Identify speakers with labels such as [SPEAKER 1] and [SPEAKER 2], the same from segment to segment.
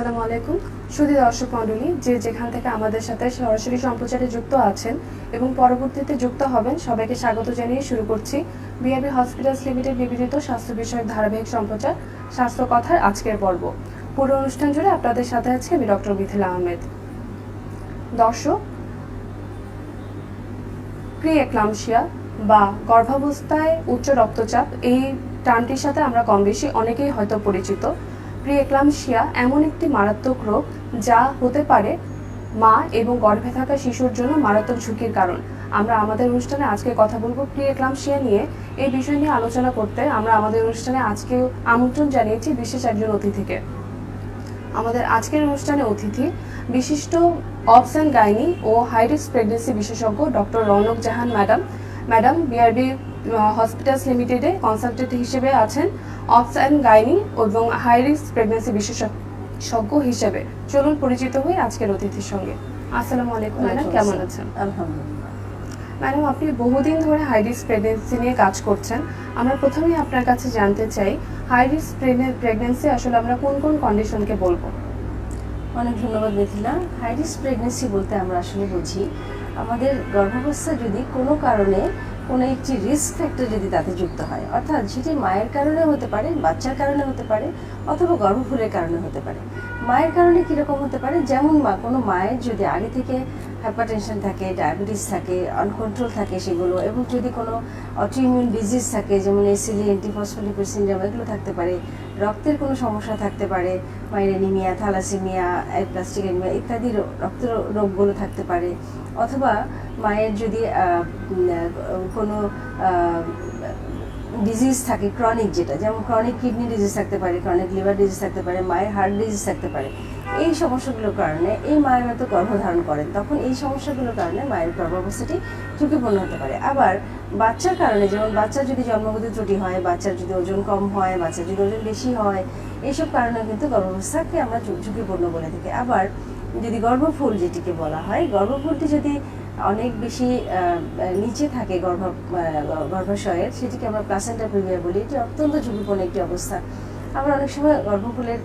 [SPEAKER 1] আসসালামু আলাইকুম। সুধী দর্শক মণ্ডলী, যে যেখান থেকে আমাদের সাথে সরাসরি সম্প্রচারে যুক্ত আছেন এবং পরবর্তীতে যুক্ত হবেন, সবাইকে স্বাগত জানিয়ে শুরু করছি বিআরবি হসপিটালস লিমিটেড স্বাস্থ্য বিষয়ক ধারাবাহিক সম্প্রচার, স্বাস্থ্য কথার আজকের পর্ব। পুরো অনুষ্ঠান জুড়ে আপনাদের সাথে আছি আমি ডক্টর মিথিলা আহমেদ। দর্শক প্রি বা গর্ভাবস্থায় উচ্চ রক্তচাপ, এই টার্মটির সাথে আমরা কম বেশি অনেকেই হয়তো পরিচিত। প্রি এক্লামশিয়া এমন একটি মারাত্মক রোগ যা হতে পারে মা এবং গর্ভে থাকা শিশুর জন্য মারাত্মক ঝুঁকির কারণ। আমরা আমাদের অনুষ্ঠানে আজকে কথা বলব প্রি এক্লামশিয়া নিয়ে। এই বিষয় নিয়ে আলোচনা করতে আমরা আমাদের অনুষ্ঠানে আজকে আমন্ত্রণ জানিয়েছি বিশেষ একজন অতিথিকে। আমাদের আজকের অনুষ্ঠানে অতিথি বিশিষ্ট অবস অ্যান্ড গাইনি ও হাই রিস্ক প্রেগনেন্সি বিশেষজ্ঞ doctor Rounak Jahan, madam. Madam BRB hospitals লিমিটেডে কনসালটেন্ট হিসেবে আছেন অবস অ্যান্ড গাইনি এবং হাই রিস্ক প্রেগনেন্সি বিশেষজ্ঞ হিসেবে। চলুন পরিচিত হই আজকের অতিথির সঙ্গে। আসসালামু আলাইকুম ম্যাডাম। কেমন আছেন?
[SPEAKER 2] আলহামদুলিল্লাহ।
[SPEAKER 1] ম্যাডাম আপনি বহুদিন ধরে হাই রিস্ক প্রেগনেন্সি নিয়ে কাজ করছেন। আমরা প্রথমেই আপনার কাছে জানতে চাই হাই রিস্ক প্রেগনেন্সি আসলে আমরা কোন কোন কন্ডিশনকে বলব?
[SPEAKER 2] অনেক ধন্যবাদ মিথিলা। হাই রিস্ক প্রেগনেন্সি বলতে আমরা আসলে বুঝি। আমাদের গর্ভাবস্থা যদি কোনো কারণে কোনো একটি রিস্ক ফ্যাক্টর যদি তাতে যুক্ত হয়, অর্থাৎ সেটি মায়ের কারণে হতে পারে, বাচ্চার কারণে হতে পারে, অথবা গর্ভফুলের কারণে হতে পারে। মায়ের কারণে কীরকম হতে পারে? যেমন মা, কোনো মায়ের যদি আগে থেকে হাইপারটেনশন থাকে ডায়াবেটিস থাকে আনকন্ট্রোল থাকে সেগুলো, এবং যদি কোনো অটোইমিউন ডিজিজ থাকে, যেমন এসিলি অ্যান্টিফসফোলিপিড সিন্ড্রোম এগুলো থাকতে পারে রক্তের কোনো সমস্যা থাকতে পারে মাইরেনিমিয়া থালাসিমিয়া প্লাস্টিক এনিমিয়া ইত্যাদি রক্ত রোগগুলো থাকতে পারে। অথবা মায়ের যদি কোনো ডিজিজ থাকে ক্রনিক যেটা, যেমন ক্রনিক কিডনি ডিজিজ থাকতে পারে ক্রনিক লিভার ডিজিজ থাকতে পারে, মায়ের হার্ট ডিজিজ থাকতে পারে এই সমস্যাগুলোর কারণে এই মায়ের হয়তো গর্ভধারণ করেন, তখন এই সমস্যাগুলোর কারণে মায়ের গর্ভাবস্থাটি ঝুঁকিপূর্ণ হতে পারে। আবার বাচ্চার কারণে, যেমন বাচ্চার যদি জন্মগত ত্রুটি হয়, বাচ্চার যদি ওজন কম হয়, বাচ্চার যদি ওজন বেশি হয় এইসব কারণে কিন্তু গর্ভাবস্থাকে আমরা ঝুঁকিপূর্ণ বলে থাকি। আবার যদি গর্ভফুল যেটিকে বলা হয়, গর্ভফুলটি যদি অনেক বেশি নিচে থাকে গর্ভ গর্ভাশয়ের সেটিকে আমরা প্লাসেন্টা প্রিভিয়া বলি। এটি অত্যন্ত ঝুঁকিপূর্ণ একটি অবস্থা। আবার অনেক সময় গর্ভফুলের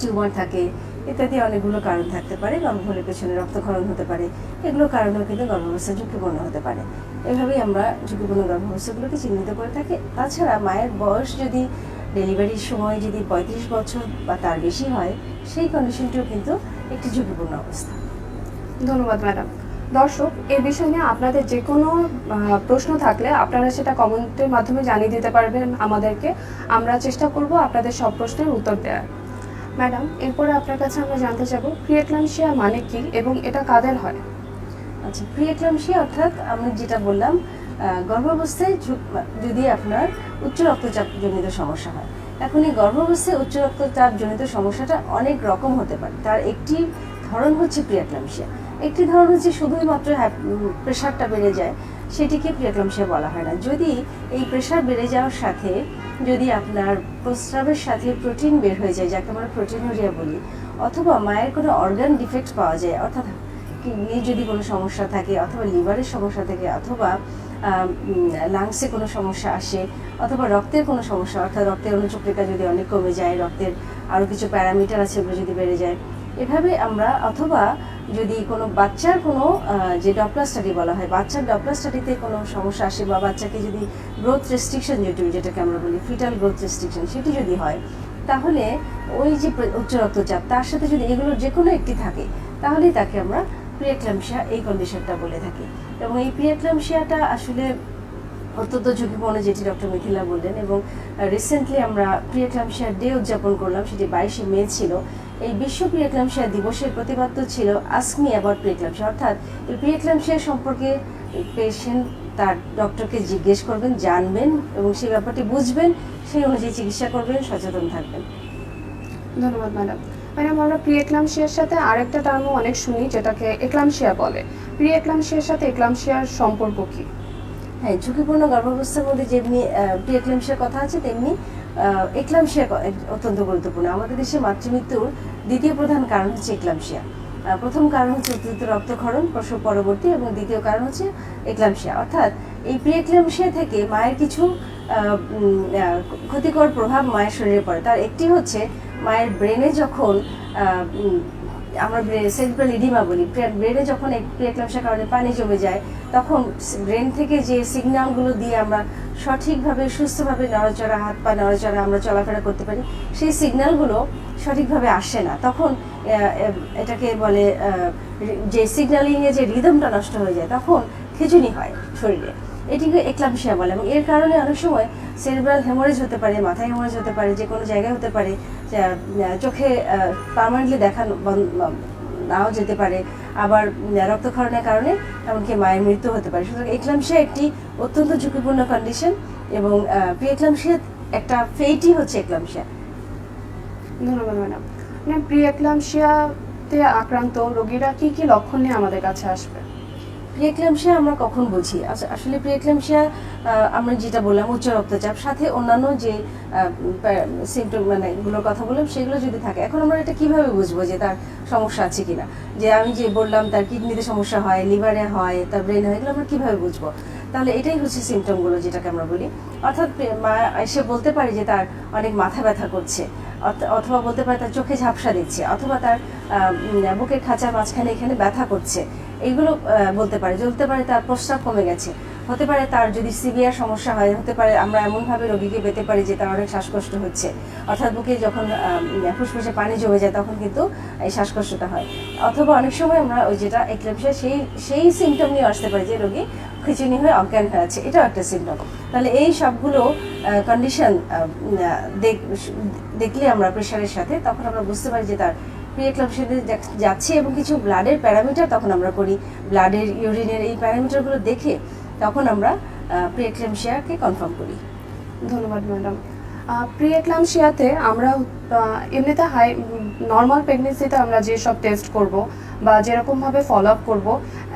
[SPEAKER 2] টিউমার থাকে, ইত্যাদি অনেকগুলো কারণ থাকতে পারে, গর্ভফুলের পেছনে রক্তক্ষরণ হতে পারে। এগুলো কারণেও কিন্তু গর্ভাবস্থা ঝুঁকিপূর্ণ হতে পারে। এভাবেই আমরা ঝুঁকিপূর্ণ গর্ভাবস্থাগুলোকে চিহ্নিত করে থাকি। তাছাড়া মায়ের বয়স যদি ডেলিভারির সময় যদি পঁয়ত্রিশ বছর বা তার বেশি হয়, সেই কন্ডিশনটিও কিন্তু একটি ঝুঁকিপূর্ণ অবস্থা।
[SPEAKER 1] ধন্যবাদ ম্যাডাম দর্শক, এ বিষয় নিয়ে আপনাদের যে কোনো প্রশ্ন থাকলে আপনারা সেটা কমেন্টের মাধ্যমে জানিয়ে দিতে পারবেন আমাদেরকে। আমরা চেষ্টা করব আপনাদের সব প্রশ্নের উত্তর দেওয়ার। ম্যাডাম, এরপরে আপনার কাছে আমরা জানতে চাব ক্রিয়েটলামশিয়া মানে কি এবং এটা কাদের হয়?
[SPEAKER 2] আচ্ছা প্রিয়েক্লামশিয়া অর্থাৎ আমি যেটা বললাম গর্ভাবস্থায় যদি আপনার উচ্চ রক্তচাপ জনিত সমস্যা হয়, এখন এই গর্ভাবস্থায় উচ্চ রক্তচাপ জনিত সমস্যাটা অনেক রকম হতে পারে। তার একটি ধরন হচ্ছে প্রিয়াক্লামশিয়া একটি ধরন হচ্ছে শুধুই মাত্র প্রেশারটা বেড়ে যায়, সেটিকে প্রিয়াক্লামশিয়া বলা হয় না। যদি এই প্রেশার বেড়ে যাওয়ার সাথে, যদি আপনার প্রস্রাবের সাথে প্রোটিন বের হয়ে যায়, যাকে আমরা প্রোটিনুরিয়া বলি, অথবা মায়ের কোনো অর্গান ডিফেক্ট পাওয়া যায়, অর্থাৎ কিডনির যদি কোনো সমস্যা থাকে, অথবা লিভারের সমস্যা থাকে, অথবা লাংসে কোনো সমস্যা আসে, অথবা রক্তের কোনো সমস্যা, অর্থাৎ রক্তের অনুচক্রিকা যদি অনেক কমে যায়, রক্তের আরও কিছু প্যারামিটার আছে ওগুলো যদি বেড়ে যায়, এভাবে আমরা অথবা যদি কোনো বাচ্চার কোনো যে ডপলার স্টাডি বলা হয়, বাচ্চার ডপলার স্টাডিতে কোনো সমস্যা আসে বা বাচ্চাকে যদি গ্রোথ রেস্ট্রিকশন যেটি যেটাকে আমরা বলি ফিটাল গ্রোথ রেস্ট্রিকশন সেটি যদি হয়, তাহলে ওই যে উচ্চ রক্তচাপ, তার সাথে যদি এগুলোর যে কোনো একটি থাকে, তাহলেই তাকে আমরা প্রিয়েক্লামশিয়া এই কন্ডিশনটা বলে থাকি। এবং এই প্রিয়েক্লামশিয়াটা আসলে অত্যন্ত ঝুঁকিপূর্ণ যেটি ডক্টর মিথিলা বললেন এবং রিসেন্টলি আমরা প্রিয়েক্লামশিয়া ডে উদযাপন করলাম, সেটি বাইশে মে ছিল। এই বিশ্ব প্রিয়েক্লামশিয়া দিবসের প্রতিপাদ্য ছিল আস্কমি অ্যাবাউট প্রিয়েক্লামশিয়া অর্থাৎ এই প্রিয়েক্লামশিয়া সম্পর্কে পেশেন্ট তার ডক্টরকে জিজ্ঞেস করবেন জানবেন এবং সেই ব্যাপারটি বুঝবেন সেই অনুযায়ী চিকিৎসা করবেন সচেতন থাকবেন।
[SPEAKER 1] ধন্যবাদ ম্যাডাম ম্যাডাম আমরা প্রি এক্লামশিয়ার সাথে আরেকটা টার্মও অনেক শুনি যেটাকে এক্লামশিয়া বলে। প্রি এক্লামশিয়ার সাথে এক্লামশিয়ার সম্পর্ক কি?
[SPEAKER 2] হ্যাঁ ঝুঁকিপূর্ণ গর্ভাবস্থার মধ্যে যেমনি প্রিয়েক্লামশিয়ার কথা আছে তেমনি এক্লামশিয়া অত্যন্ত গুরুত্বপূর্ণ। আমাদের দেশে মাতৃমৃত্যুর দ্বিতীয় প্রধান কারণ হচ্ছে এক্লামশিয়া প্রথম কারণ হচ্ছে অতিরিক্ত রক্তক্ষরণ, প্রসব পরবর্তী এবং দ্বিতীয় কারণ হচ্ছে এক্লামশিয়া অর্থাৎ এই প্রি এক্লামশিয়া থেকে মায়ের কিছু ক্ষতিকর প্রভাব মায়ের শরীরে পড়ে। তার একটি হচ্ছে মায়ের ব্রেনে যখন আমরা সেরিব্রাল ইডিমা বলি ব্রেনে যখন প্রিয়েক্লামশার কারণে পানি জমে যায়, তখন ব্রেন থেকে যে সিগন্যালগুলো দিয়ে আমরা সঠিকভাবে, সুস্থভাবে নড়াচড়া, হাত পা নড়াচড়া আমরা চলাফেরা করতে পারি, সেই সিগন্যালগুলো সঠিকভাবে আসে না। তখন এটাকে বলে যে সিগন্যালিংয়ে যে রিদমটা নষ্ট হয়ে যায়, তখন খিচুনি হয় শরীরে। এটিকে একলামশিয়া বলে এবং এর কারণে অনেক সময় সেরিব্রাল হেমোরেজ হতে পারে, মাথায় হেমোরেজ হতে পারে, যে কোনো জায়গায় হতে পারে চোখে পার্মানেন্টলি দেখা বন- নাও যেতে পারে। আবার রক্তক্ষরণের কারণে এমনকি মায়ের মৃত্যু হতে পারে। সুতরাং একলামশিয়া একটি অত্যন্ত ঝুঁকিপূর্ণ কন্ডিশন এবং প্রি একলামশিয়া একটা ফেটই হচ্ছে একলামশিয়া
[SPEAKER 1] ধন্যবাদ ম্যাডাম মানে প্রি এক্লামশিয়াতে আক্রান্ত রোগীরা কি কি লক্ষণ নিয়ে আমাদের কাছে আসবে?
[SPEAKER 2] প্রিয়েক্লামশিয়া আমরা কখন বুঝি আস- আসলে প্রিয়েক্লামশিয়া আমরা যেটা বললাম, উচ্চ রক্তচাপ, সাথে অন্যান্য যে সিমটম মানে এগুলোর কথা বললাম, সেগুলো যদি থাকে, এখন আমরা এটা কীভাবে বুঝব যে তার সমস্যা আছে কিনা? যে আমি যে বললাম তার কিডনিতে সমস্যা হয় লিভারে হয়, তার ব্রেনে হয়, এগুলো আমরা কীভাবে বুঝব? তাহলে এটাই হচ্ছে সিমটমগুলো যেটাকে আমরা বলি। অর্থাৎ, মা এসে বলতে পারি যে তার অনেক মাথা ব্যথা করছে। অথবা বলতে পারে তার চোখে ঝাপসা দিচ্ছে, অথবা তার বুকের খাঁচার মাঝখানে এখানে ব্যথা করছে। এইগুলো বলতে পারে বলতে পারে তার প্রস্রাব কমে গেছে। হতে পারে তার যদি সিভিয়ার সমস্যা হয়, হতে পারে আমরা এমনভাবে রোগীকে পেতে পারি যে তার অনেক শ্বাসকষ্ট হচ্ছে। অর্থাৎ বুকে যখন ফুসফুসে পানি জমে যায়, তখন কিন্তু এই শ্বাসকষ্টটা হয়। অথবা অনেক সময় আমরা ওই যেটা একলামশিয়া সেই সেই সিমটম নিয়ে আসতে পারি যে রোগী খিচুনি হয়ে অজ্ঞান হয়ে আছে। এটাও একটা সিমটম তাহলে এই সবগুলো কন্ডিশন দেখলে আমরা প্রেশারের সাথে, তখন আমরা বুঝতে পারি যে তার প্রিয়েক্লামশিয়াতে যাচ্ছে এবং কিছু ব্লাডের প্যারামিটার তখন আমরা করি। ব্লাডের ইউরিনের এই প্যারামিটারগুলো দেখে তখন আমরা প্রিয়েক্লামশিয়াকে কনফার্ম করি।
[SPEAKER 1] ধন্যবাদ ম্যাডাম প্রি এক্লামশিয়াতে আমরা এমনিতে হাই নর্মাল প্রেগনেন্সিতে আমরা যেসব টেস্ট করব বা যেরকমভাবে ফলো আপ করব,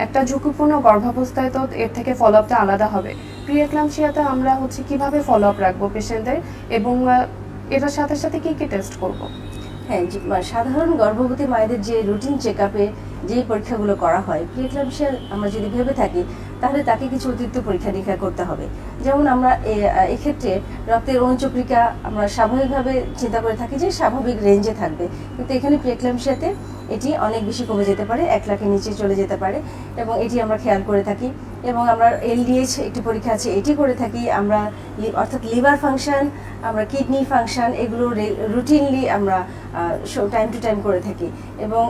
[SPEAKER 1] একটা ঝুঁকিপূর্ণ গর্ভাবস্থায় তো এর থেকে ফলো আপটা আলাদা হবে। প্রি এক্লামশিয়াতে আমরা হচ্ছে কীভাবে ফলো আপ রাখব পেশেন্টদের এবং এটার সাথে সাথে কী কী টেস্ট করব?
[SPEAKER 2] হ্যাঁ সাধারণ গর্ভবতী মায়েদের যে রুটিন চেক আপে যে পরীক্ষাগুলো করা হয় প্রিক্লামশিয়ার আমরা যদি ভেবে থাকি তাহলে তাকে কিছু অতিরিক্ত পরীক্ষা নিরীক্ষা করতে হবে। যেমন আমরা এক্ষেত্রে রক্তের অনুচক্রিকা আমরা স্বাভাবিকভাবে চিন্তা করে থাকি যে স্বাভাবিক রেঞ্জে থাকবে। কিন্তু এখানে প্রিক্লামশিয়াতে এটি অনেক বেশি কমে যেতে পারে, এক লাখের নিচে চলে যেতে পারে এবং এটি আমরা খেয়াল করে থাকি। এবং আমরা এলডিএইচ একটি পরীক্ষা আছে, এটি করে থাকি, আমরা অর্থাৎ লিভার ফাংশন, আমরা কিডনি ফাংশন, এগুলো রুটিনলি আমরা টাইম টু টাইম করে থাকি। এবং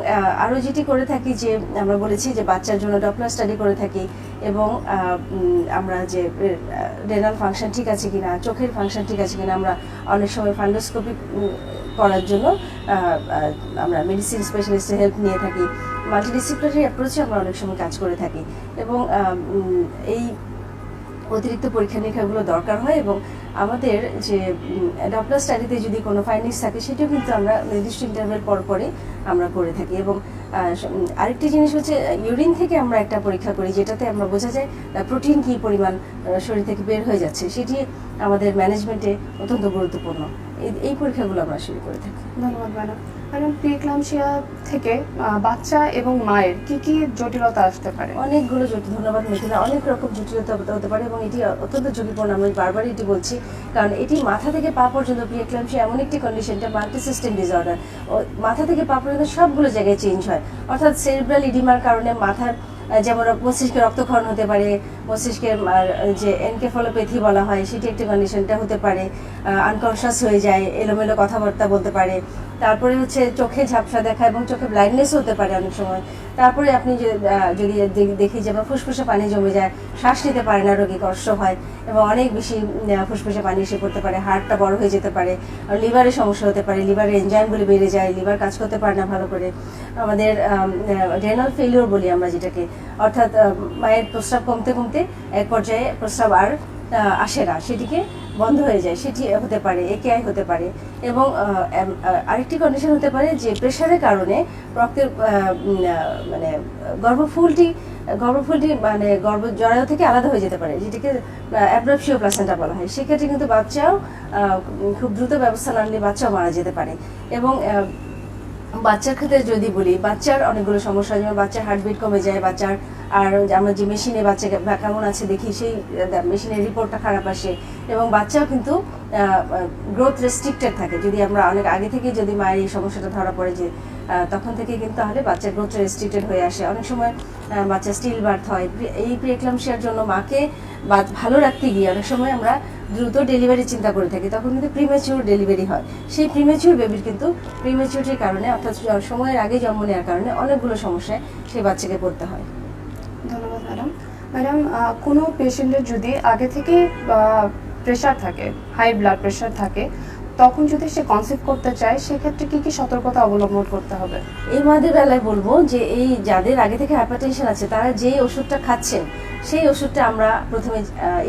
[SPEAKER 2] আরও যেটি করে থাকি যে, আমরা বলেছি যে বাচ্চার জন্য ডপলার স্টাডি করে থাকি এবং আমরা যে রেনাল ফাংশন ঠিক আছে কিনা, চোখের ফাংশন ঠিক আছে কিনা, আমরা অনেক সময় ফান্ডোস্কোপি করার জন্য আমরা মেডিসিন স্পেশালিস্টের হেল্প নিয়ে থাকি। মাল্টিডিসিপ্লিনারি অ্যাপ্রোচে আমরা অনেক সময় কাজ করে থাকি। এবং এই অতিরিক্ত পরীক্ষা নিরীক্ষাগুলো দরকার হয় এবং আমাদের যে ডপলার স্টাডিতে যদি কোনো ফাইন্ডিংস থাকে, সেটিও কিন্তু আমরা নির্দিষ্ট ইন্টারভেল পর পরে আমরা করে থাকি। এবং আরেকটি জিনিস হচ্ছে ইউরিন থেকে আমরা একটা পরীক্ষা করি যেটাতে আমরা বোঝা যায় প্রোটিন কী পরিমাণ শরীর থেকে বের হয়ে যাচ্ছে। সেটি আমাদের ম্যানেজমেন্টে অত্যন্ত গুরুত্বপূর্ণ। এই পরীক্ষাগুলো আমরা শুরু করে থাকি।
[SPEAKER 1] ধন্যবাদ ম্যাডাম। ম্যাডাম প্রি এক্লামশিয়া থেকে বাচ্চা এবং মায়ের কি কি জটিলতা আসতে পারে?
[SPEAKER 2] অনেকগুলো জটিল ধন্যবাদ মিথিলা অনেক রকম জটিলতা হতে- পারে এবং এটি অত্যন্ত ঝুঁকিপূর্ণ। আমি বারবার এটি বলছি কারণ এটি মাথা থেকে পা পর্যন্ত প্রিয়েক্লামসি এমন একটি কন্ডিশন এটা মাল্টি সিস্টেম ডিসঅর্ডার মাথা থেকে পা পর্যন্ত সবগুলো জায়গায় চেঞ্জ হয়। অর্থাৎ সেরিব্রাল ইডিমার কারণে মাথার যেমন মস্তিষ্কে রক্তক্ষরণ হতে পারে মস্তিষ্কের যে এনকেফলোপ্যাথি বলা হয়, সেটি একটি কন্ডিশনটা হতে পারে আনকনশাস হয়ে যায়, এলোমেলো কথাবার্তা বলতে পারে। তারপরে হচ্ছে চোখে ঝাপসা দেখা এবং চোখে ব্লাইন্ডনেস হতে পারে অনেক সময়। তারপরে আপনি যদি দেখি যে ফুসফুসে পানি জমে যায়, শ্বাস নিতে পারে না, রোগী কষ্ট হয়, এবং অনেক বেশি ফুসফুসে পানি এসে পড়তে পারে, হার্টটা বড় হয়ে যেতে পারে লিভারের সমস্যা হতে পারে, লিভারের এনজাইমগুলি বেড়ে যায়, লিভার কাজ করতে পারে না ভালো করে। আমাদের রেনাল ফেলিওর বলি আমরা যেটাকে। অর্থাৎ মায়ের প্রস্রাব কমতে কমতে এক পর্যায়ে প্রস্রাব আর আসে না। সেটিকে বন্ধ হয়ে যায়, সেটি হতে পারে একেআই হতে পারে এবং আরেকটি কন্ডিশন হতে পারে যে প্রেশারের কারণে রক্তের মানে গর্ভফুলটি গর্ভফুলটি মানে গর্ভ জরায়ু থেকে আলাদা হয়ে যেতে পারে, যেটিকে অ্যাব্রাপসিও প্লাসেন্টা বলা হয়। সেক্ষেত্রে কিন্তু বাচ্চাও খুব দ্রুত ব্যবস্থা না নিলে বাচ্চাও মারা যেতে পারে এবং বাচ্চার ক্ষেত্রে যদি বলি, বাচ্চার অনেকগুলো সমস্যা, যেমন বাচ্চার হার্টবিট কমে যায়, বাচ্চার আর আমরা যে মেশিনে বাচ্চাকে কেমন আছে দেখি, সেই মেশিনের রিপোর্টটা খারাপ আসে। এবং বাচ্চাও কিন্তু গ্রোথ রেস্ট্রিক্টেড থাকে। যদি আমরা অনেক আগে থেকে যদি মায়ের এই সমস্যাটা ধরা পড়ে যে তখন থেকে কিন্তু তাহলে বাচ্চার গ্রোথ রেস্ট্রিক্টেড হয়ে আসে। অনেক সময় বাচ্চা স্টিল বার্থ হয়। এই প্রিএক্লামশিয়ার জন্য মাকে ভালো রাখতে গিয়ে অনেক সময় আমরা দ্রুত ডেলিভারি চিন্তা করে থাকি, তখন কিন্তু প্রিমেচিউর ডেলিভারি হয়। সেই প্রিমেচিউর বেবির কিন্তু প্রিমেচিউরিটির কারণে, অর্থাৎ সময়ের আগে জন্ম নেওয়ার কারণে অনেকগুলো সমস্যায় সেই বাচ্চাকে পড়তে হয়।
[SPEAKER 1] ধন্যবাদ ম্যাডাম ম্যাডাম কোনো পেশেন্টের যদি আগে থেকে প্রেশার থাকে হাই ব্লাড প্রেশার থাকে তখন যদি সে কনসিভ করতে চায়, সেক্ষেত্রে কি কি সতর্কতা অবলম্বন করতে হবে?
[SPEAKER 2] এই মাদের বেলায় বলব যে, এই যাদের আগে থেকে হাইপারটেনশন আছে, তারা যেই ওষুধটা খাচ্ছেন, সেই ওষুধটা আমরা প্রথমে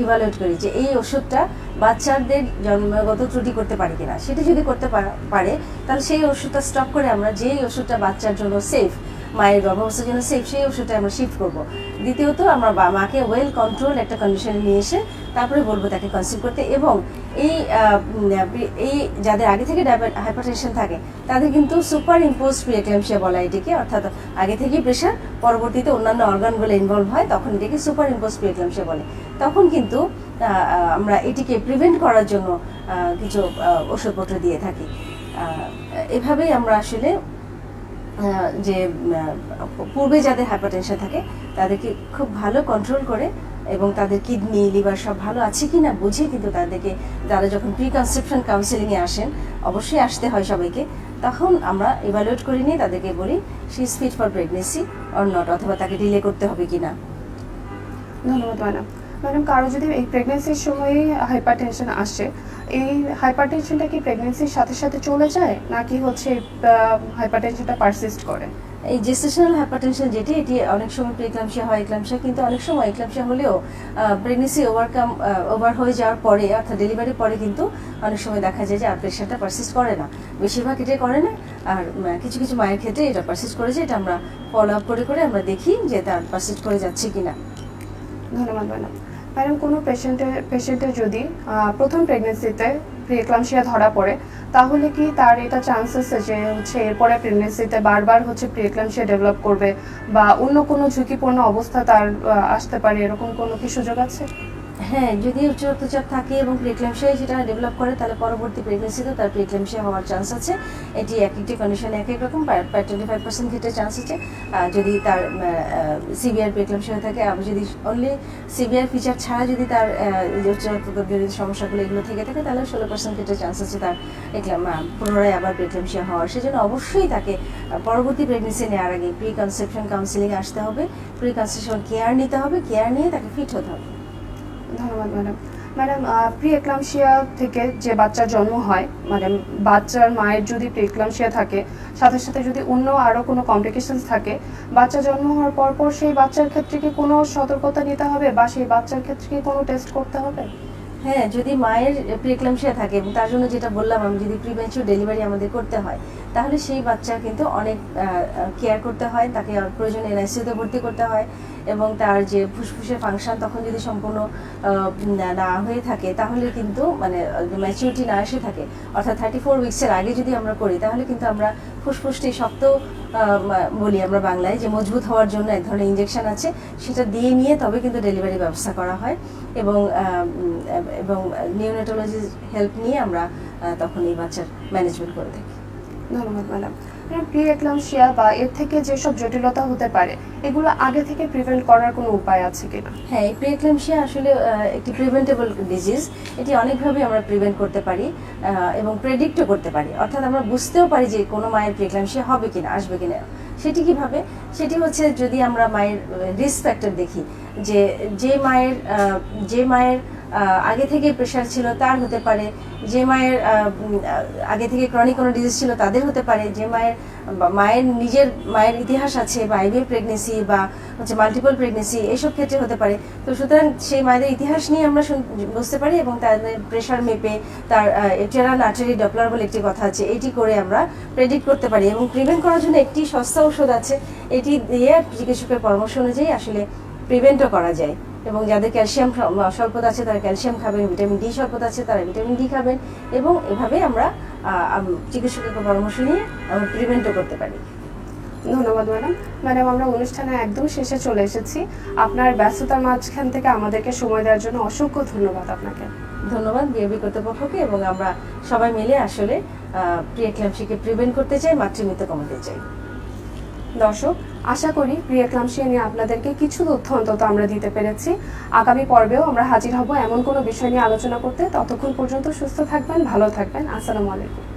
[SPEAKER 2] ইভালুয়েট করি যে, এই ওষুধটা বাচ্চাদের জন্মগত ত্রুটি করতে পারে কিনা। সেটা যদি করতে পারে, তাহলে সেই ওষুধটা স্টপ করে আমরা যেই ওষুধটা বাচ্চার জন্য সেফ মায়ের গর্ভাবস্থার জন্য সেফ সেই ওষুধটা আমরা শিফট করব। দ্বিতীয়ত, আমরা মাকে ওয়েল কন্ট্রোল একটা কন্ডিশনে নিয়ে এসে তারপরে বলব তাকে কনসিভ করতে এবং এই এই যাদের আগে থেকে হাইপারটেনশন থাকে, তাদের কিন্তু সুপার ইম্পোজ প্রিএক্লামশিয়া বলা এটিকে, অর্থাৎ আগে থেকেই প্রেশার পরবর্তীতে অন্যান্য অর্গানগুলো ইনভলভ হয়, তখন এটাকে সুপার ইম্পোজ প্রিএক্লামশিয়া বলে। তখন কিন্তু আমরা এটিকে প্রিভেন্ট করার জন্য কিছু ওষুধপত্র দিয়ে থাকি। এভাবেই আমরা আসলে যে পূর্বে যাদের হাইপারটেনশন থাকে, তাদেরকে খুব ভালো কন্ট্রোল করে এবং তাদের কিডনি লিভার সব ভালো আছে কি না বুঝে কিন্তু তাদেরকে, তারা যখন প্রি কনসেপশন কাউন্সিলিংয়ে আসেন, অবশ্যই আসতে হয় সবাইকে। তখন আমরা ইভ্যালুয়েট করে নিয়ে তাদেরকে বলি she is fit for pregnancy or not অথবা তাকে ডিলে করতে হবে কি না
[SPEAKER 1] ধন্যবাদ ম্যাডাম ম্যাডাম কারও যদি এই প্রেগনেন্সির সময় হাইপার টেনশন আসে এই হাইপার টেনশনটা কি প্রেগনেন্সির সাথে সাথে চলে যায় নাকি হচ্ছে হাইপার টেনশনটা পারসিস্ট করে?
[SPEAKER 2] এই জেস্টেশনাল হাইপারটেনশন যেটি এটি অনেক সময় প্রিক্লামশিয়া হয় এক্লামশিয়া কিন্তু অনেক সময় এক্লামশিয়া হলেও প্রেগনেন্সি ওভারকাম ওভার হয়ে যাওয়ার পরে অর্থাৎ ডেলিভারির পরে কিন্তু অনেক সময় দেখা যায় যে আর প্রেশারটা পারসিস্ট করে না। বেশিরভাগ এটাই করে না আর কিছু কিছু মায়ের ক্ষেত্রে এটা পারসিস্ট করে যে এটা আমরা ফলো আপ করে করে আমরা দেখি যে তার পারসিস্ট করে যাচ্ছে কিনা।
[SPEAKER 1] ধন্যবাদ ম্যাডাম। ম্যাডাম কোনো পেশেন্টের পেশেন্টের যদি প্রথম প্রেগনেন্সিতে প্রিএক্লামশিয়া ধরা পড়ে, তাহলে কি তার এটা চান্সেস যে হচ্ছে এরপরে প্রেগনেন্সিতে বারবার হচ্ছে প্রিএক্লামশিয়া ডেভেলপ করবে বা অন্য কোনো ঝুঁকিপূর্ণ অবস্থা তার আসতে পারে? এরকম কোনো কি সুযোগ আছে?
[SPEAKER 2] হ্যাঁ যদি উচ্চ রক্তচাপ থাকে এবং প্রিক্লেমশিয়া সেটা ডেভেলপ করে, তাহলে পরবর্তী প্রেগনেন্সিতে তার প্রিক্লেমশিয়া হওয়ার চান্স আছে। এটি এক একটি কন্ডিশনে এক এক রকম টোয়েন্টি ফাইভ পার্সেন্ট ক্ষেত্রে চান্স আছে। যদি তার সিভিয়ার প্রিক্লেমশিয়া থাকে আর যদি অনলি সিভিয়ার ফিচার ছাড়া যদি তার উচ্চ রক্তচাপ জনিত সমস্যাগুলো এগুলো থেকে থাকে, তাহলে ষোলো পার্সেন্ট ক্ষেত্রে চান্স আছে তার পুনরায় আবার প্রিক্লেমশিয়া হওয়ার। সেজন্য অবশ্যই তাকে পরবর্তী প্রেগনেন্সি নেওয়ার আগে প্রি কনসেপশন কাউন্সিলিং আসতে হবে। প্রি কনসেপশন কেয়ার নিতে হবে। কেয়ার নিয়ে তাকে ফিট হতে হবে।
[SPEAKER 1] ধন্যবাদ ম্যাডাম ম্যাডাম প্রি এক্লামশিয়া থেকে যে বাচ্চার জন্ম হয় মানে বাচ্চার মায়ের যদি প্রি এক্লামশিয়া থাকে, সাথে সাথে যদি অন্য আরও কোনো কমপ্লিকেশনস থাকে, বাচ্চা জন্ম হওয়ার পর পর সেই বাচ্চার ক্ষেত্রে কি কোনো সতর্কতা নিতে হবে বা সেই বাচ্চার ক্ষেত্রে কি কোনো টেস্ট করতে হবে?
[SPEAKER 2] হ্যাঁ যদি মায়ের প্রিক্লামশিয়া থাকে তার জন্য যেটা বললাম, আমি যদি প্রিমেচুর ডেলিভারি আমাদের করতে হয় তাহলে সেই বাচ্চার কিন্তু অনেক কেয়ার করতে হয়, তাকে প্রয়োজন এনআইসিউতে ভর্তি করতে হয় এবং তার যে ফুসফুসের ফাংশন তখন যদি সম্পূর্ণ না- না হয়ে থাকে, তাহলে কিন্তু মানে ম্যাচিউরিটি না এসে থাকে। অর্থাৎ থার্টি ফোর উইক্সের আগে যদি আমরা করি, তাহলে কিন্তু আমরা ফুসফুসটি শক্ত বলি আমরা বাংলায় যে মজবুত হওয়ার জন্য এক ধরনের ইঞ্জেকশন আছে, সেটা দিয়ে নিয়ে তবে কিন্তু ডেলিভারি ব্যবস্থা করা হয় এবং এবং নিউনেটোলজির হেল্প নিয়ে আমরা তখন এই বাচ্চার ম্যানেজমেন্ট করে থাকি।
[SPEAKER 1] ধন্যবাদ ম্যাডাম প্রি এক্লামশিয়া বা এর থেকে যেসব জটিলতা হতে পারে, এগুলো আগে থেকে প্রিভেন্ট করার কোনো উপায় আছে কিনা?
[SPEAKER 2] হ্যাঁ এই প্রিএক্লামশিয়া আসলে একটি প্রিভেন্টেবল ডিজিজ এটি অনেকভাবে আমরা প্রিভেন্ট করতে পারি এবং প্রেডিক্টও করতে পারি। অর্থাৎ আমরা বুঝতেও পারি যে কোনো মায়ের প্রিএক্লামশিয়া হবে কিনা, আসবে কিনা। সেটি কীভাবে? সেটি হচ্ছে যদি আমরা মায়ের রিস্ক ফ্যাক্টর দেখি, যে যে মায়ের যে মায়ের আগে থেকে প্রেশার ছিল, তার হতে পারে। যে মায়ের আগে থেকে ক্রনিক কোনো ডিজিজ ছিল, তাদের হতে পারে। যে মায়ের মায়ের নিজের, মায়ের ইতিহাস আছে, বা আইভিএফ প্রেগনেন্সি বা হচ্ছে মাল্টিপল প্রেগনেন্সি এইসব ক্ষেত্রে হতে পারে। তো সুতরাং সেই মায়েদের ইতিহাস নিয়ে আমরা বুঝতে পারি এবং তাদের প্রেশার মেপে তার এটেরান আর্টারি ডপলার বলে একটি কথা আছে, এটি করে আমরা প্রেডিক্ট করতে পারি এবং প্রিভেন্ট করার জন্য একটি সস্তা ঔষধ আছে। এটি দিয়ে চিকিৎসকের পরামর্শ অনুযায়ী আসলে প্রিভেন্টও করা যায়। এবং যাদের ক্যালসিয়াম স্বল্পতা আছে তারা ক্যালসিয়াম খাবেন ভিটামিন ডি স্বল্পতা আছে তারা ভিটামিন ডি খাবেন এবং এভাবে আমরা চিকিৎসকের পরামর্শ নিয়ে আমরা প্রিভেন্টও করতে পারি।
[SPEAKER 1] ধন্যবাদ ম্যাডাম ম্যাডাম আমরা অনুষ্ঠানে একদম শেষে চলে এসেছি। আপনার ব্যস্ততার মাঝখান থেকে আমাদেরকে সময় দেওয়ার জন্য অসংখ্য ধন্যবাদ আপনাকে।
[SPEAKER 2] ধন্যবাদ বিএবি কর্তৃপক্ষকে এবং আমরা সবাই মিলে আসলে প্রিয়েক্লামসিকে প্রিভেন্ট করতে চাই মাতৃমৃত্যু কমাতে চাই।
[SPEAKER 1] দর্শক আশা করি প্রিয় ক্লামশিয়া নিয়ে আপনাদেরকে কিছু তথ্য অন্তত আমরা দিতে পেরেছি। আগামী পর্বেও আমরা হাজির হব এমন কোনো বিষয় নিয়ে আলোচনা করতে। ততক্ষণ পর্যন্ত সুস্থ থাকবেন, ভালো থাকবেন। আসসালামু আলাইকুম।